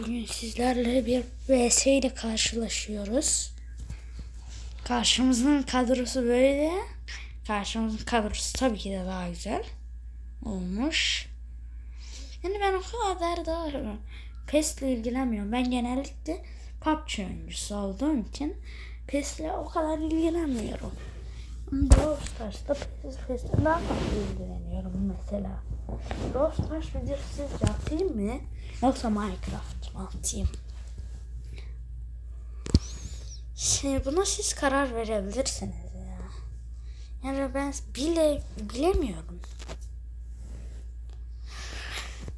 Bugün sizlerle bir VS ile karşılaşıyoruz. Karşımızın kadrosu böyle. Karşımızın kadrosu tabii ki de daha güzel olmuş. Yani ben o kadar da PES'le ilgilenmiyorum. Ben genellikle PUBG oyuncusu olduğum için PES'le o kadar ilgilenmiyorum. Brawl Stars'ta PES, PES'le daha fazla ilgileniyorum mesela. Brawl Stars videosu sizce atayım mı? Yoksa Minecraft mı atayım? Şimdi buna siz karar verebilirsiniz ya. Yani ben bile bilemiyorum.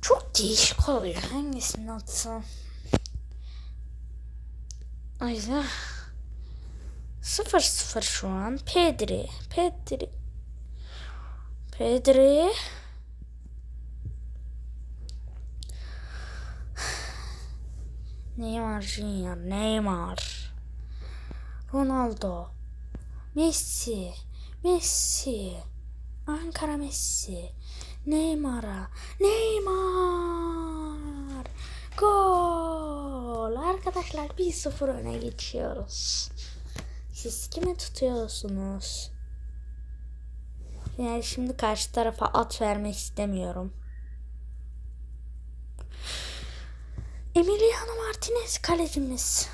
Çok değişik oluyor. Hangisini atsam? O sıfır sıfır şu an. Pedri. Pedri. Pedri. Neymar Junior. Neymar. Ronaldo. Messi. Messi. Ankara Messi. Neymar'a. Neymar. Gol. Arkadaşlar 1-0 öne geçiyoruz. Siz kimi tutuyorsunuz? Yani şimdi karşı tarafa at vermek istemiyorum. Emiliano Martinez kalecimiz.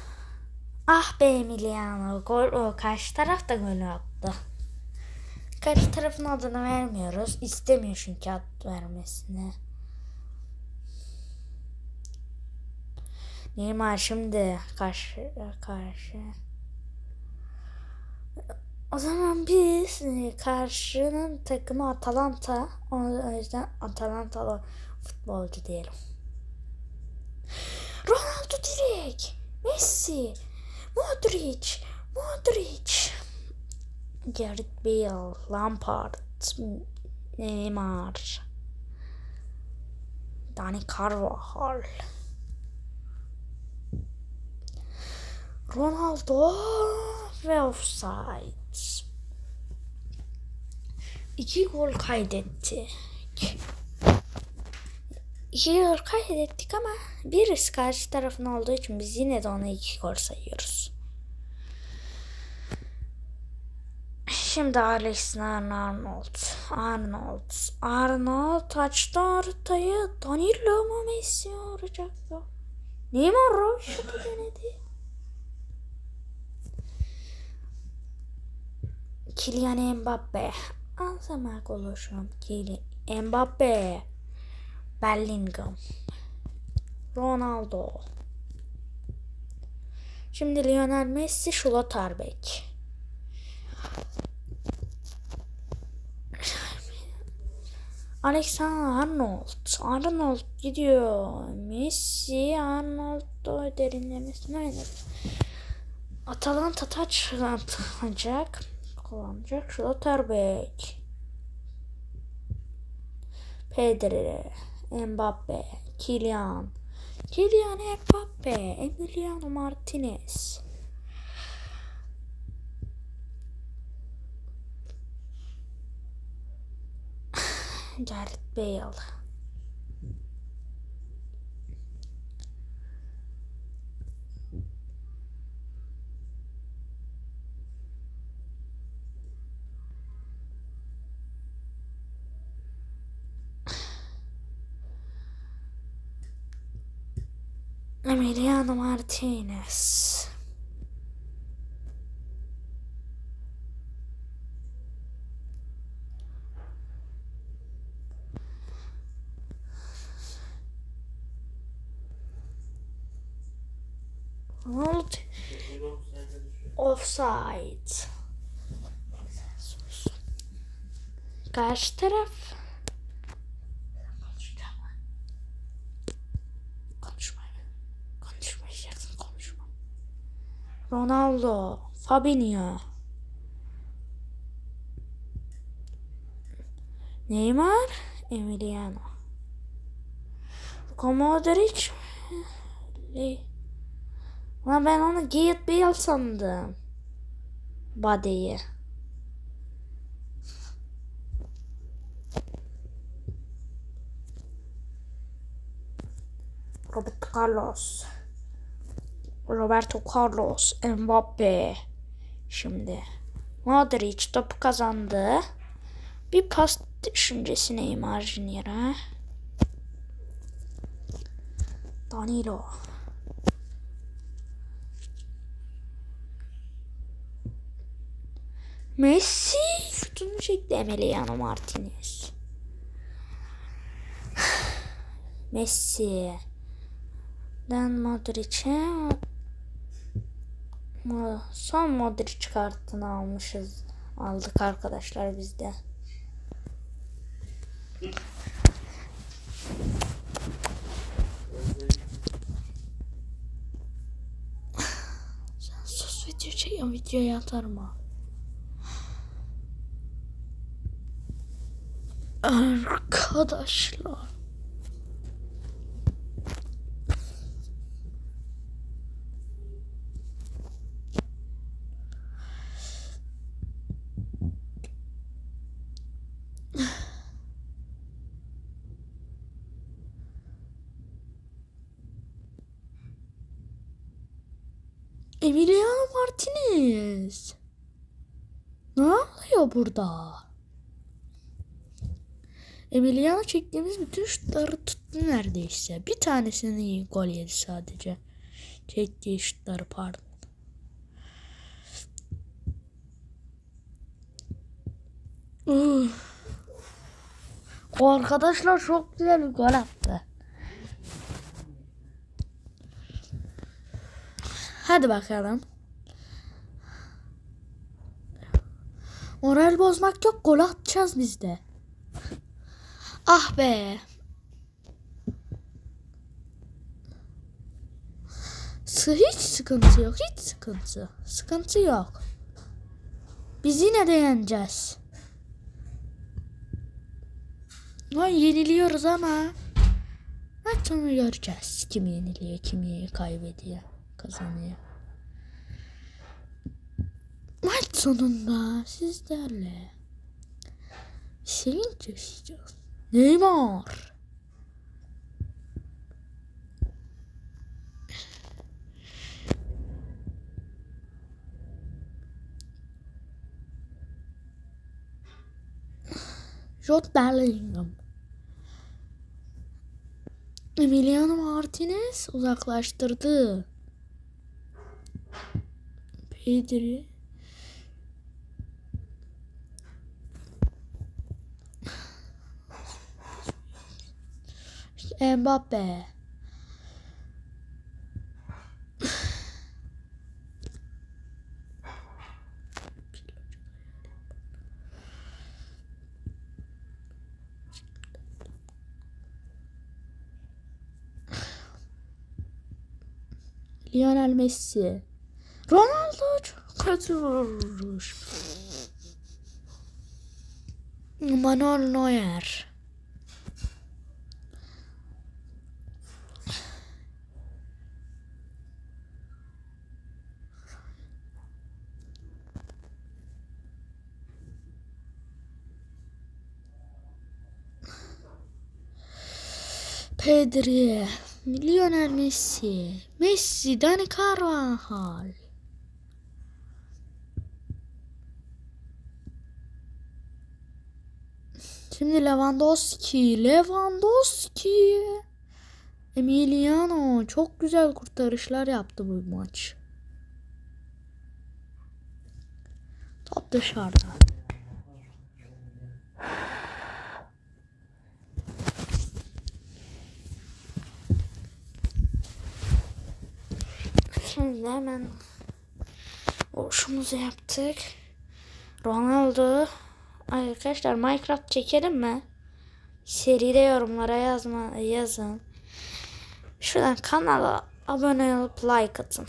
Ah be Emiliano. Gol o. Karşı taraf da golü attı. Karşı tarafın adını vermiyoruz. İstemiyor çünkü ad vermesini. Neymar şimdi karşı karşı. O zaman biz e, karşının takımı Atalanta. O yüzden Atalantalı futbolcu diyelim. Ronaldo direkt. Messi. Modric. Modric. Gareth Bale. Lampard. Neymar. Dani Carvajal. Ronaldo ve offside. İki gol kaydettik. İki gol kaydettik ama birisi karşı tarafın olduğu için biz yine de ona iki gol sayıyoruz. Şimdi Alexander Arnold. Arnold. Arnold açtı ortayı. Danilo mu Messi ya? Neymar Roşat'ı denedi. Kylian Mbappe. Alzheimer konuşuyorum. Kylian Mbappe. Bellingham. Ronaldo. Şimdi Lionel Messi, Schlotterbeck. Alexander Arnold. Arnold gidiyor. Messi, Arnold da derinlemesine oynadı. Atalanta taç atacak. Kullanacak. Schlotterbeck. Pedri. Mbappe. Kylian. Kylian Mbappe. Emiliano Martinez. Gareth Bale. Emiliano Martinez. Ronald offside. Karşı taraf konuşma. Konuşmayacaksın konuşma. Ronaldo, Fabinho. Neymar, Emiliano. Luka Modric. Le- Lan ben onu Gareth Bale sandım. Bade'yi. Roberto Carlos. Roberto Carlos. Mbappe. Şimdi. Modric topu kazandı. Bir pas düşüncesi Neymar Junior'a. Danilo. Messi şutunu çekti Emiliano Martinez. Messi. Dan Modric'e Mo- son Modric kartını almışız. Aldık arkadaşlar biz de. Sen sus video çekiyorum videoya atarım ha. Arkadaşlar. Emiliano Martinez. Ne oluyor burada? Emiliano çektiğimiz bütün şutları tuttu neredeyse. Bir tanesini gol yedi sadece. Çektiği şutları pardon. O arkadaşlar çok güzel bir gol attı. Hadi bakalım. Moral bozmak yok. Gol atacağız biz de. Ah be. Hiç sıkıntı yok. Hiç sıkıntı. Sıkıntı yok. Biz yine de yeneceğiz. Ay yeniliyoruz ama maç sonu göreceğiz. Kim yeniliyor, kim kaybediyor, kazanıyor. Maç sonunda sizlerle sevinç yaşayacağız. Neymar. Jude Bellingham. Emiliano Martinez uzaklaştırdı. Pedri. Mbappe. Lionel Messi. Ronaldo çok kötü vurmuş. Manuel Neuer. Pedri, Lionel Messi, Messi, Dani Carvajal. Şimdi Lewandowski, Lewandowski. Emiliano çok güzel kurtarışlar yaptı bu maç. Top dışarıda. Şimdi hemen boşumuzu yaptık. Ronaldo. Arkadaşlar Minecraft çekelim mi? Seride yorumlara yazma yazın. Şuradan kanala abone olup like atın.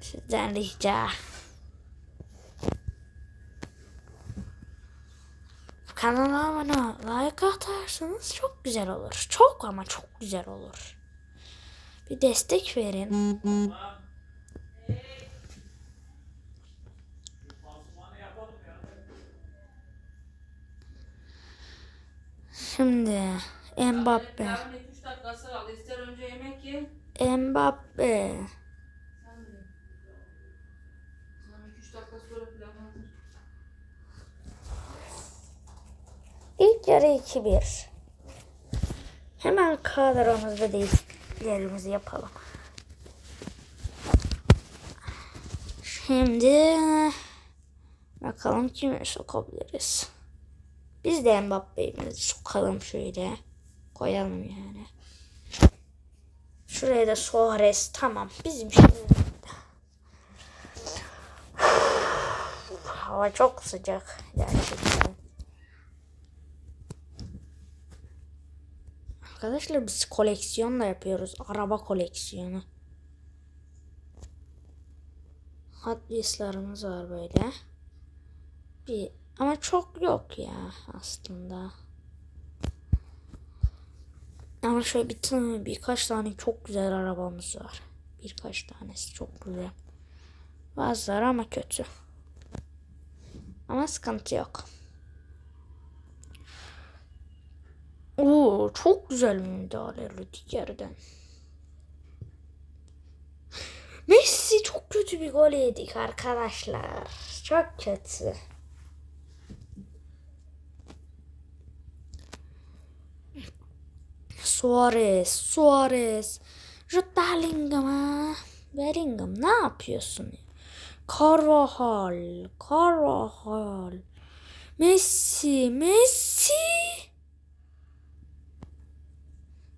Sizden rica. Kanala abone like atarsanız çok güzel olur. Çok ama çok güzel olur. Bir destek verin. Şimdi Mbappe. Yarın 2-3 dakika dakikası kaldı. İster önce yemek ye. Mbappe. Sen de. Sana 2-3 dakika sonra plan hazır. İlk yarı 2-1. Hemen kadromuzda değişikliklerimizi yapalım. Şimdi bakalım kimi sokabiliriz. Biz de Mbappe'yi sokalım şöyle. Koyalım yani. Şuraya da Suarez tamam. Bizim şimdi. Hava çok sıcak gerçekten. Arkadaşlar biz koleksiyon da yapıyoruz. Araba koleksiyonu. Hot var böyle. Bir ama çok yok ya aslında. Ama şöyle bir tane, birkaç tane çok güzel arabamız var. Birkaç tanesi çok güzel. Bazıları ama kötü. Ama sıkıntı yok. Oo, çok güzel müdahale Rüdiger'den. Messi çok kötü bir gol yedik arkadaşlar. Çok kötü. Suarez, Suarez. Jude Bellingham'a. Bellingham ne yapıyorsun? Carvajal, Carvajal. Messi, Messi.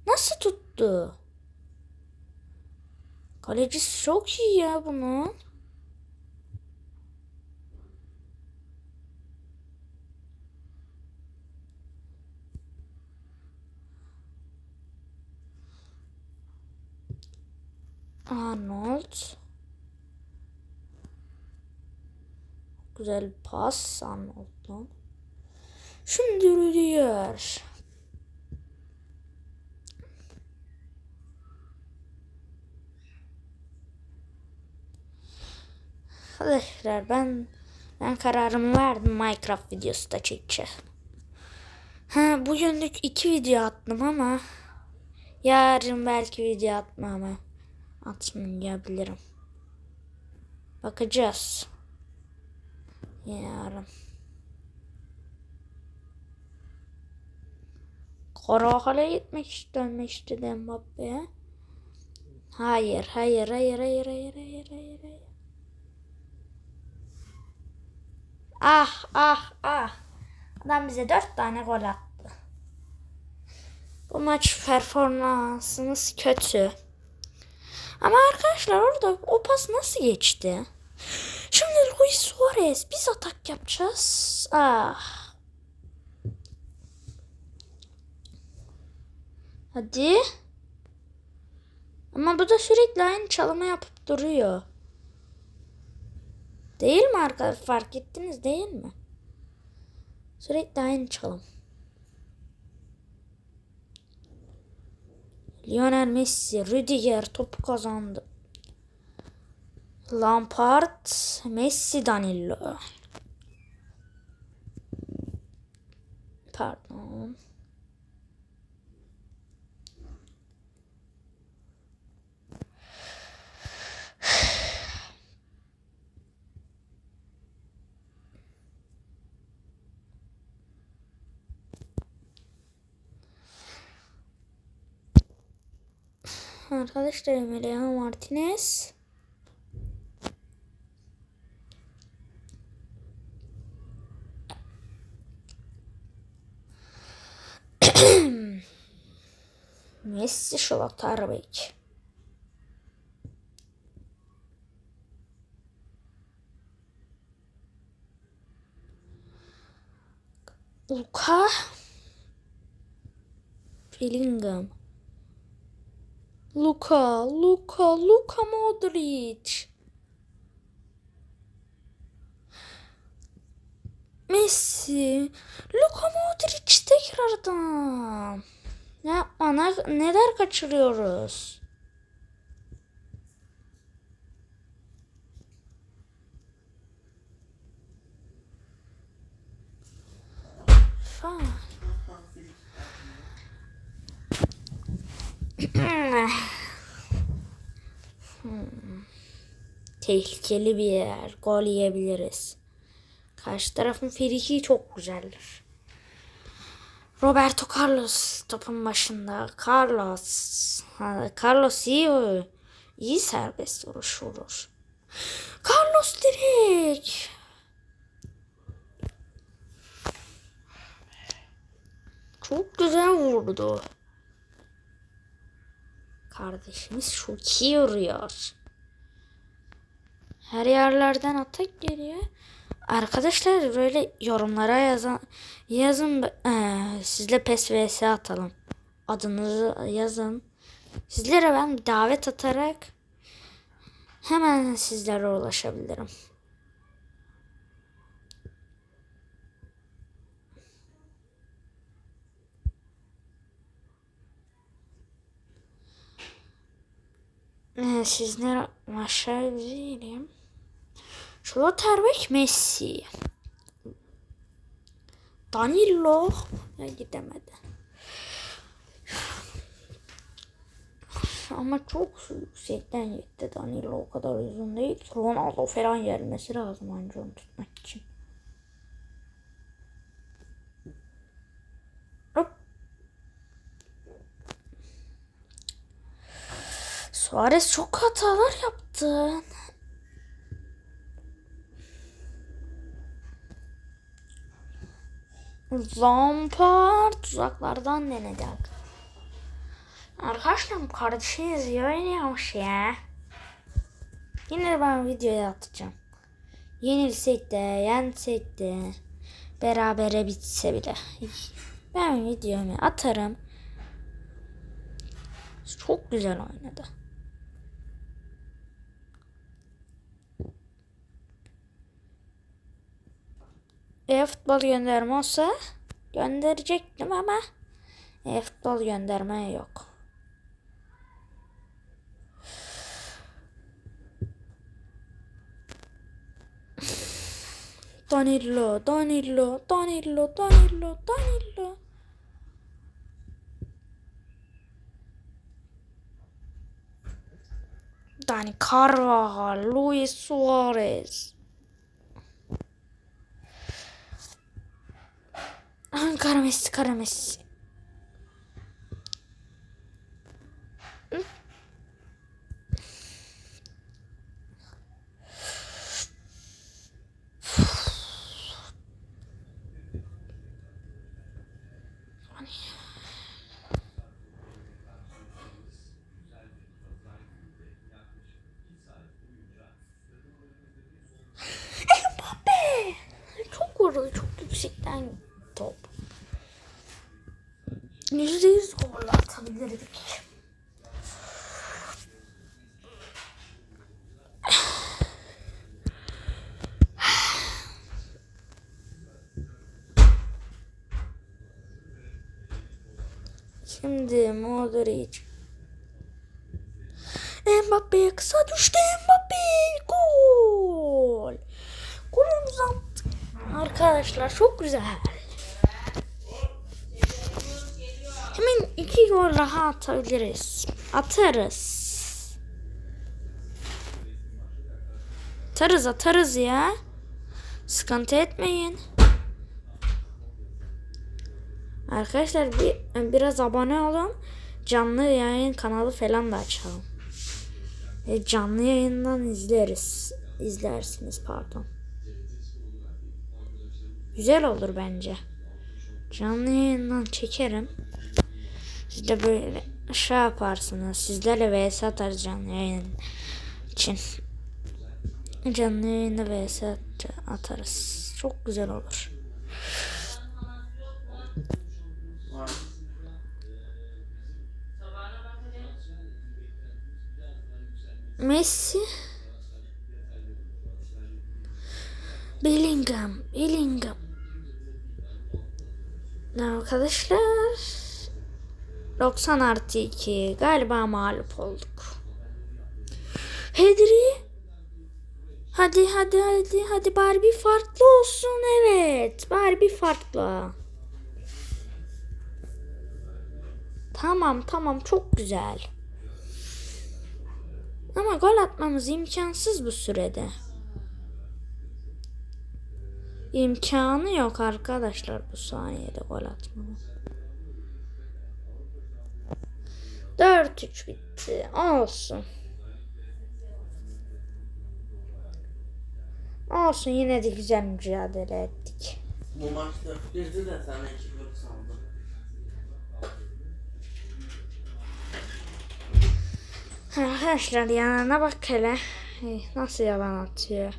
Nasıl tuttu? Kalecisi çok iyi ya bunun. Arnold. Güzel pas Arnold'dan. Şimdi Rüdiger. Arkadaşlar ben ben kararımı verdim Minecraft videosu da çekeceğim. Ha bugünlük iki video attım ama yarın belki video atmam ama atmayabilirim. Bakacağız. Yarın. Karahal'e gitmek istemişti de Mbappe'ye. Hayır, hayır, hayır, hayır, hayır, hayır, hayır, hayır. Ah, ah, ah. Adam bize dört tane gol attı. Bu maç performansımız kötü. Ama arkadaşlar orada o pas nasıl geçti? Şimdi Luis Suarez biz atak yapacağız. Ah. Hadi. Ama bu da sürekli aynı çalımı yapıp duruyor. Değil mi arkadaşlar? Fark ettiniz değil mi? Sürekli aynı çalım. Lionel Messi, Rüdiger topu kazandı. Lampard, Messi, Danilo. Pardon. Arkadaşlar Emiliano Martinez. Messi Schlotterbeck. Luka Bellingham. Luka, Luka, Luka Modric. Messi, Luka Modric tekrardan. Ne yapma, ne, neler kaçırıyoruz? Hmm. Tehlikeli bir yer. Gol yiyebiliriz. Karşı tarafın friki çok güzeldir. Roberto Carlos topun başında. Carlos. Carlos iyi iyi serbest vuruş vurur. Carlos direkt. Çok güzel vurdu. Kardeşimiz çok iyi vuruyor. Her yerlerden atak geliyor. Arkadaşlar böyle yorumlara yazan yazın eee, sizle PES atalım. Adınızı yazın. Sizlere ben davet atarak hemen sizlere ulaşabilirim. Ee, sizlere aşağı izleyelim. Schlotterbeck Messi. Danilo ya gidemedi. Ama çok yüksekten gitti Danilo o kadar uzun değil. Ronaldo falan gelmesi lazım anca onu tutmak için. Suarez çok hatalar yaptı. Lampard tuzaklardan denedi. Arkadaşlar kardeşiniz oynuyormuş ya. Yine ben videoya atacağım. Yenilsek de, yensek de, berabere bitse bile. Ben videomu atarım. Çok güzel oynadı. E-futbol gönderme olsa gönderecektim ama e-futbol gönderme yok. Danilo, Danilo, Danilo, Danilo, Danilo. Dani Carvajal, Luis Suarez. Ah, Kara Messi, Kara Messi. Çok vurdu, çok yüksekten top. Yüzde yüz gol atabilirdik. Şimdi Modric. Mbappe kısa düştü Mbappe gol. Golümüzü attık. Arkadaşlar çok güzel. Hemen iki gol daha atabiliriz. Atarız. Atarız atarız ya. Sıkıntı etmeyin. Arkadaşlar bir, biraz abone olun. Canlı yayın kanalı falan da açalım. E, canlı yayından izleriz. İzlersiniz pardon. Güzel olur bence. Canlı yayından çekerim. Siz de böyle şey yaparsınız. Sizlerle vs atarız canlı yayın için. Canlı yayında vs at- atarız. Çok güzel olur. Messi Bellingham Bellingham Arkadaşlar 90 artı 2 galiba mağlup olduk. Hedri Hadi hadi hadi hadi Barbie farklı olsun evet. Barbie farklı. Tamam tamam çok güzel. Ama gol atmamız imkansız bu sürede. İmkanı yok arkadaşlar bu saniyede gol atmanın. 4-3 bitti. Olsun. Olsun yine de güzel mücadele ettik. Bu maç 4-1'di de sen 2-4 sandın. Arkadaşlar yanına bak hele. Nasıl yalan atıyor.